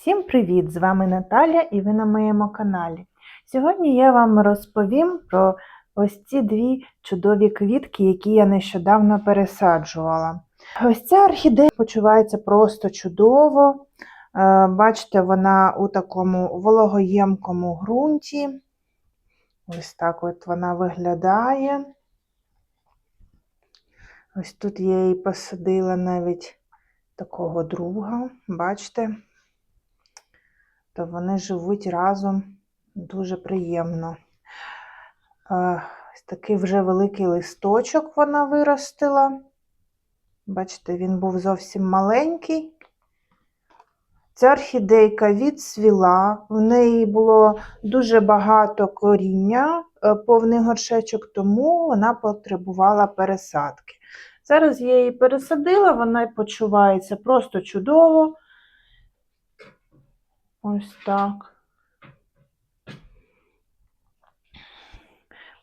Всім привіт! З вами Наталя і ви на моєму каналі. Сьогодні я вам розповім про ось ці дві чудові квітки, які я нещодавно пересаджувала. Ось ця орхідея почувається просто чудово. Е, Бачите, вона у такому вологоємкому ґрунті. Ось так от вона виглядає. Ось тут я її посадила навіть такого друга, бачите? То вони живуть разом дуже приємно. Е, Ось такий вже великий листочок вона виростила. Бачите, він був зовсім маленький. Ця орхідейка відсвіла, в неї було дуже багато коріння, е, повний горшечок, тому вона потребувала пересадки. Зараз я її пересадила, вона почувається просто чудово. Ось так.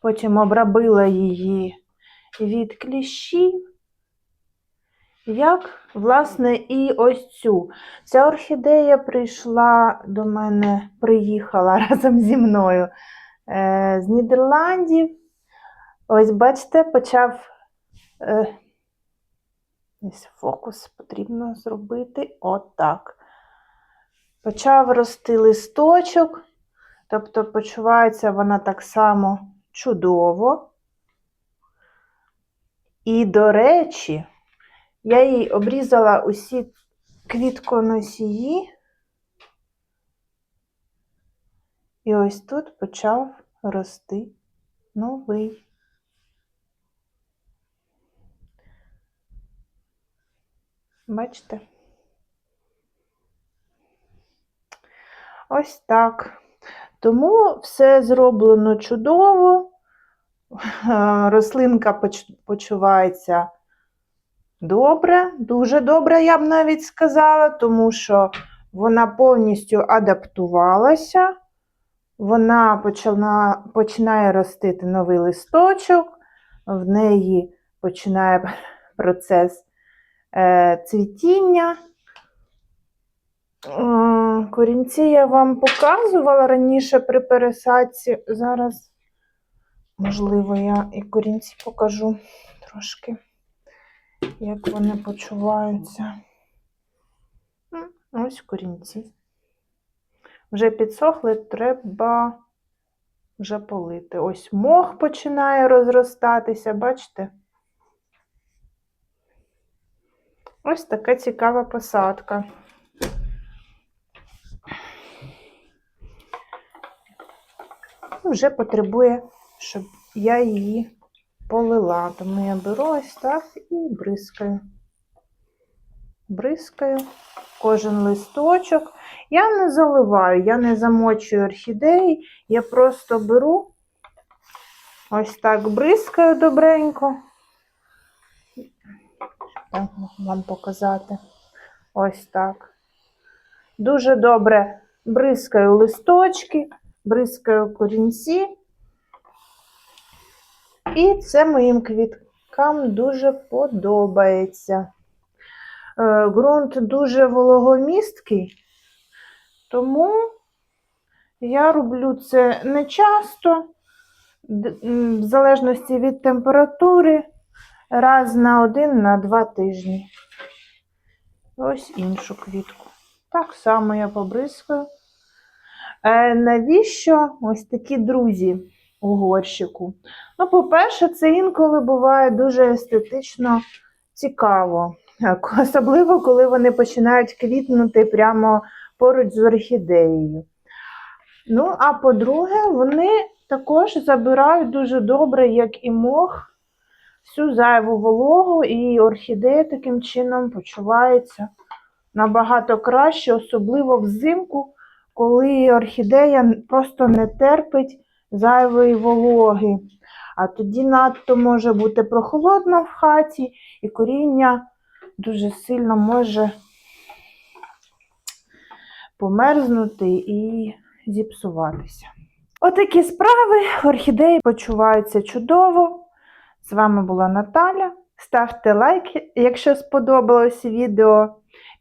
Потім обробила її від кліщів. Як, власне, і ось цю. Ця орхідея прийшла до мене, приїхала разом зі мною е, з Нідерландів. Ось, бачите, почав е, ось фокус потрібно зробити отак. Почав рости листочок, тобто почувається вона так само чудово. І, до речі, я їй обрізала усі квітконосії, і ось тут почав рости новий. Бачите? Ось так. Тому все зроблено чудово. Рослинка почувається добре, дуже добре, я б навіть сказала, тому що вона повністю адаптувалася, вона почала, починає ростити новий листочок, в неї починає процес е, цвітіння. Е, Корінці я вам показувала раніше при пересадці. Зараз, можливо, я і корінці покажу трошки, як вони почуваються. Ось корінці. Вже підсохли, треба вже полити. Ось мох починає розростатися, бачите? Ось така цікава посадка. Вже потребує, щоб я її полила. Тому я беру ось так і бризкаю. Бризкаю кожен листочок. Я не заливаю, я не замочую орхідеї, я просто беру, ось так бризкаю добренько. Так, вам показати. Ось так. Дуже добре бризкаю листочки бризкаю корінці. І це моїм квіткам дуже подобається. Е, Ґрунт дуже вологомісткий, тому я роблю це не часто, в залежності від температури, раз на один на два тижні. Ось іншу квітку. Так само я побризкаю. Е, навіщо ось такі друзі у горщику? Ну, по-перше, це інколи буває дуже естетично цікаво, особливо коли вони починають квітнути прямо поруч з орхідеєю. Ну, а по-друге, вони також забирають дуже добре, як і мох, всю зайву вологу, і орхідея таким чином почувається набагато краще, особливо взимку коли орхідея просто не терпить зайвої вологи. А тоді надто може бути прохолодно в хаті, і коріння дуже сильно може померзнути і зіпсуватися. Отакі справи. Орхідеї почуваються чудово. З вами була Наталя. Ставте лайк, якщо сподобалось відео.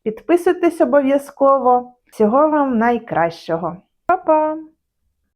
Підписуйтесь обов'язково. Всього вам найкращого. Па-па!